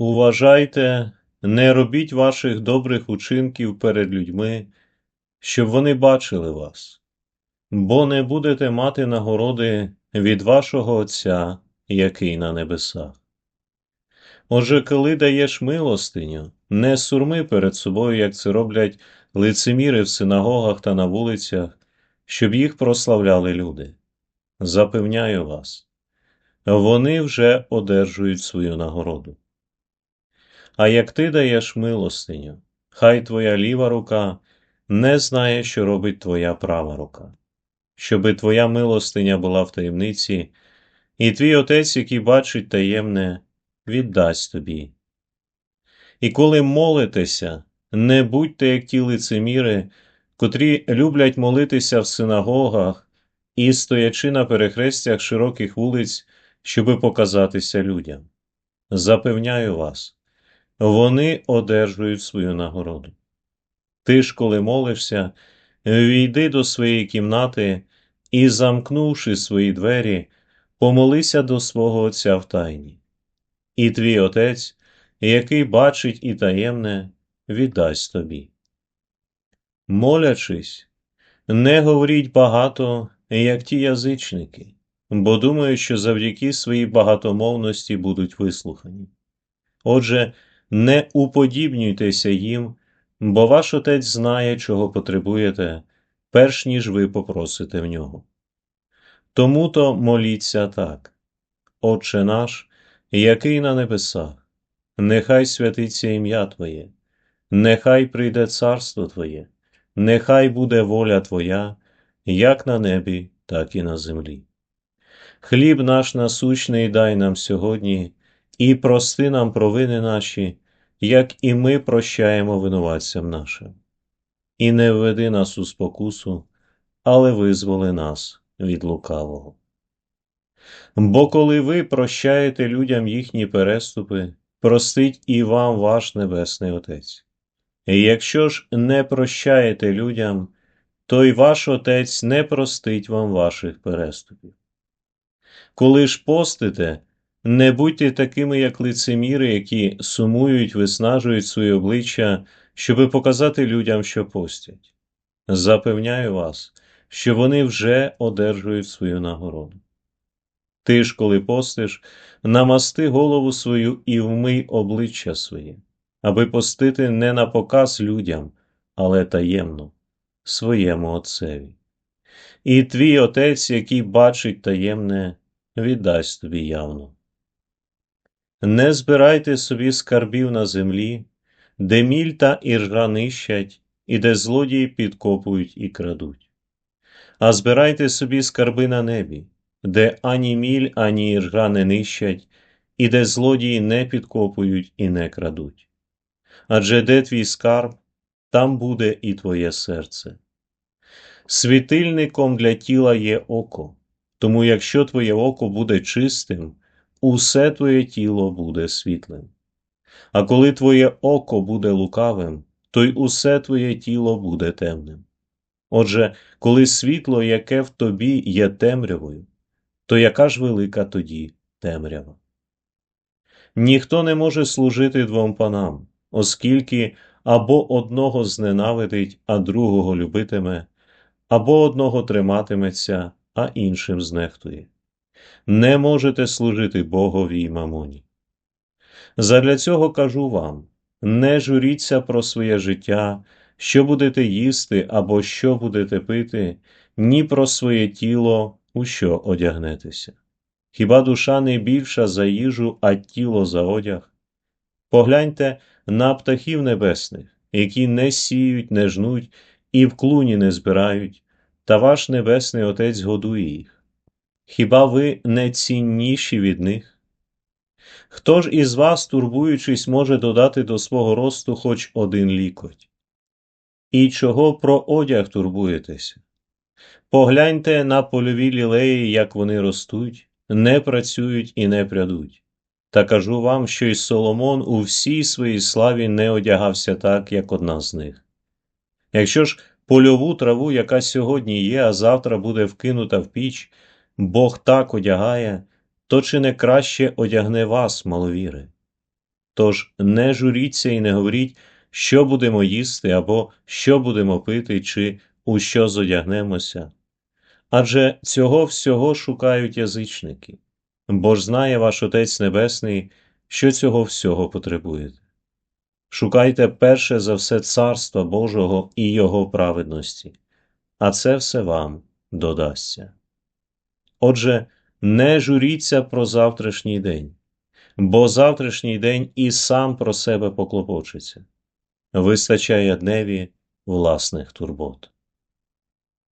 Уважайте, не робіть ваших добрих учинків перед людьми, щоб вони бачили вас, бо не будете мати нагороди від вашого Отця, який на небесах. Отже, коли даєш милостиню, не сурми перед собою, як це роблять лицеміри в синагогах та на вулицях, щоб їх прославляли люди. Запевняю вас, вони вже одержують свою нагороду. А як ти даєш милостиню, хай твоя ліва рука не знає, що робить твоя права рука, щоби твоя милостиня була в таємниці, і твій отець, який бачить таємне, віддасть тобі. І коли молитеся, не будьте як ті лицеміри, котрі люблять молитися в синагогах і стоячи на перехрестях широких вулиць, щоби показатися людям. Запевняю вас, вони одержують свою нагороду. Ти ж, коли молишся, війди до своєї кімнати і, замкнувши свої двері, помолися до свого Отця в тайні. І твій Отець, який бачить і таємне, віддасть тобі. Молячись, не говоріть багато, як ті язичники, бо думають, що завдяки своїй багатомовності будуть вислухані. Отже, не уподібнюйтеся їм, бо ваш Отець знає, чого потребуєте, перш ніж ви попросите в нього. Тому то моліться так, Отче наш, який на небесах, нехай святиться ім'я Твоє, нехай прийде царство Твоє, нехай буде воля Твоя, як на небі, так і на землі. Хліб наш насущний дай нам сьогодні, і прости нам провини наші, як і ми прощаємо винуватцям нашим. І не введи нас у спокусу, але визволи нас від лукавого. Бо коли ви прощаєте людям їхні переступи, простить і вам ваш Небесний Отець. І якщо ж не прощаєте людям, то й ваш Отець не простить вам ваших переступів. Коли ж постите, не будьте такими, як лицеміри, які сумують, виснажують своє обличчя, щоби показати людям, що постять. Запевняю вас, що вони вже одержують свою нагороду. Ти ж, коли постиш, намасти голову свою і вмий обличчя своє, аби постити не на показ людям, але таємно, своєму Отцеві. І твій Отець, який бачить таємне, віддасть тобі явно. Не збирайте собі скарбів на землі, де міль та іржа нищать, і де злодії підкопують і крадуть. А збирайте собі скарби на небі, де ані міль, ані іржа не нищать, і де злодії не підкопують і не крадуть. Адже де твій скарб, там буде і твоє серце. Світильником для тіла є око, тому якщо твоє око буде чистим, усе твоє тіло буде світлим. А коли твоє око буде лукавим, то й усе твоє тіло буде темним. Отже, коли світло, яке в тобі є темрявою, то яка ж велика тоді темрява? Ніхто не може служити двом панам, оскільки або одного зненавидить, а другого любитиме, або одного триматиметься, а іншим знехтує. Не можете служити Богові й мамоні. Задля цього кажу вам не журіться про своє життя, що будете їсти або що будете пити, ні про своє тіло, у що одягнетеся. Хіба душа не більша за їжу, а тіло за одяг? Погляньте на птахів небесних, які не сіють, не жнуть і в клуні не збирають, та ваш Небесний Отець годує їх. Хіба ви не цінніші від них? Хто ж із вас, турбуючись, може додати до свого росту хоч один лікоть? І чого про одяг турбуєтеся? Погляньте на польові лілеї, як вони ростуть, не працюють і не прядуть. Та кажу вам, що й Соломон у всій своїй славі не одягався так, як одна з них. Якщо ж польову траву, яка сьогодні є, а завтра буде вкинута в піч, Бог так одягає, то чи не краще одягне вас, маловіри? Тож не журіться і не говоріть, що будемо їсти, або що будемо пити, чи у що зодягнемося. Адже цього всього шукають язичники, бо ж знає ваш Отець Небесний, що цього всього потребуєте. Шукайте перше за все Царства Божого і Його праведності, а це все вам додасться. Отже, не журіться про завтрашній день, бо завтрашній день і сам про себе поклопочеться. Вистачає дневі власних турбот.